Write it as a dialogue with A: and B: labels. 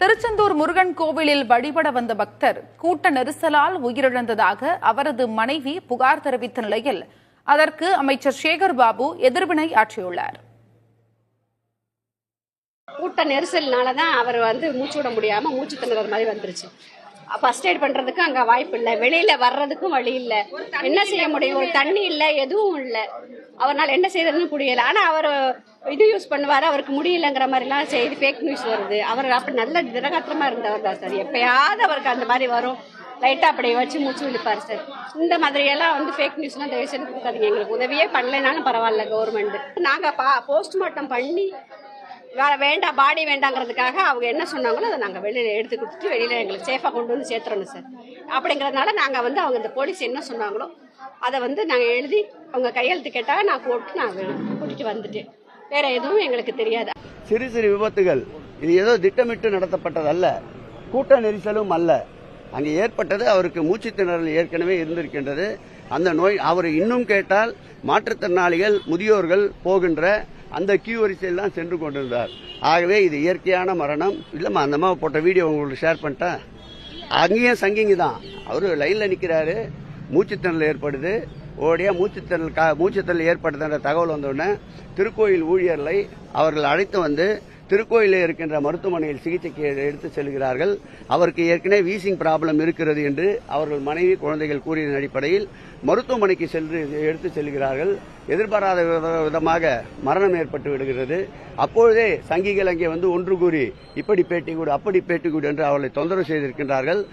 A: திருச்செந்தூர் முருகன் கோவிலில் வழிபட வந்த பக்தர் கூட்ட நெரிசலால் உயிரிழந்ததாக அவரது மனைவி புகார் தெரிவித்த நிலையில் அதற்கு அமைச்சர் சேகர் பாபு எதிர்வினை ஆற்றியுள்ளார்.
B: கூட்ட நெரிசல்னால தான் அவர் வந்து மூச்சு விட முடியாம மூச்சு திணற மாதிரி வந்துருச்சு. ஃபர்ஸ்ட் எய்ட் பண்றதுக்கு அங்க வாய்ப்பு இல்லை. வெளியில வர்றதுக்கும் வழி இல்லை. என்ன செய்ய முடியும்? ஒரு தண்ணி இல்லை எதுவும் இல்லை. அவரால் என்ன செய்யறதுன்னு புரியல. ஆனா அவர் இது யூஸ் பண்ணுவாரு. அவருக்கு முடியலங்கிற மாதிரிலாம் செய்தி ஃபேக் நியூஸ் வருது. அவர் அப்படி நல்ல திடகாத்திரமா இருந்தவர் தான் சார். எப்பயாவது அவருக்கு அந்த மாதிரி வரும். லைட்டா அப்படி வச்சு மூச்சு விழிப்பார் சார். இந்த மாதிரியெல்லாம் வந்து ஃபேக் நியூஸ்லாம் தயவு செய்து கொடுக்காதீங்க. எங்களுக்கு உதவியே பண்ணலைனாலும் பரவாயில்ல கவர்மெண்ட் நாங்க போஸ்ட்மார்ட்டம் பண்ணி வேற வேண்டாம் பாடி வேண்டாங்கிறதுக்காக அவங்க என்ன சொன்னாங்களோ அதை நாங்கள் வெளியில் எடுத்து கொடுத்துட்டு வெளியில் எங்களுக்கு சேஃபாக கொண்டு வந்து சேர்த்துறணும் சார் அப்படிங்கிறதுனால நாங்கள் வந்து அவங்க இந்த போலீஸ் என்ன சொன்னாங்களோ அதை வந்து நாங்கள் எழுதி அவங்க கையெழுத்து கேட்டால் நான் போட்டு நான் கூட்டிகிட்டு வந்துட்டேன். வேற எதுவும் எங்களுக்கு தெரியாது.
C: சிறு சிறு விபத்துகள். இது ஏதோ திட்டமிட்டு நடத்தப்பட்டதல்ல கூட்ட நெரிசலும் அல்ல. அங்கே ஏற்பட்டது அவருக்கு மூச்சு திணறல் ஏற்கனவே இருந்திருக்கின்றது. அந்த நோய் அவர் இன்னும் கேட்டால் மாற்றுத்திறனாளிகள் முதியோர்கள் போகின்ற அந்த கியூ வரிசையில் தான் சென்று கொண்டிருந்தார். ஆகவே இது இயற்கையான மரணம். இல்லைம்மா அந்த அம்மா போட்ட வீடியோ உங்களுக்கு ஷேர் பண்ணிட்டேன். அங்கேயும் சங்கிங்க தான். அவர் லைனில் நிற்கிறாரு மூச்சுத்திணறல் ஏற்படுது. ஓடியா மூச்சுத்திணறல் கா மூச்சுத்திணறல் ஏற்படுதுன்ற தகவல் வந்தோடனே திருக்கோயில் ஊழியர்களை அவர்கள் அழைத்து வந்து திருக்கோயிலில் இருக்கின்ற மருத்துவமனையில் சிகிச்சைக்கு எடுத்து செல்கிறார்கள். அவருக்கு ஏற்கனவே வீசிங் ப்ராப்ளம் இருக்கிறது என்று அவர்கள் மனைவி குழந்தைகள் கூறியதன் அடிப்படையில் மருத்துவமனைக்கு சென்று எடுத்து செல்கிறார்கள். எதிர்பாராத வித- விதமாக மரணம் ஏற்பட்டு விடுகிறது. அப்பொழுதே சங்கிகள் அங்கே வந்து ஒன்று கூறி இப்படி பேட்டி கூடு அப்படி பேட்டி கூடு என்று அவர்களை தொந்தரவு செய்திருக்கின்றார்கள்.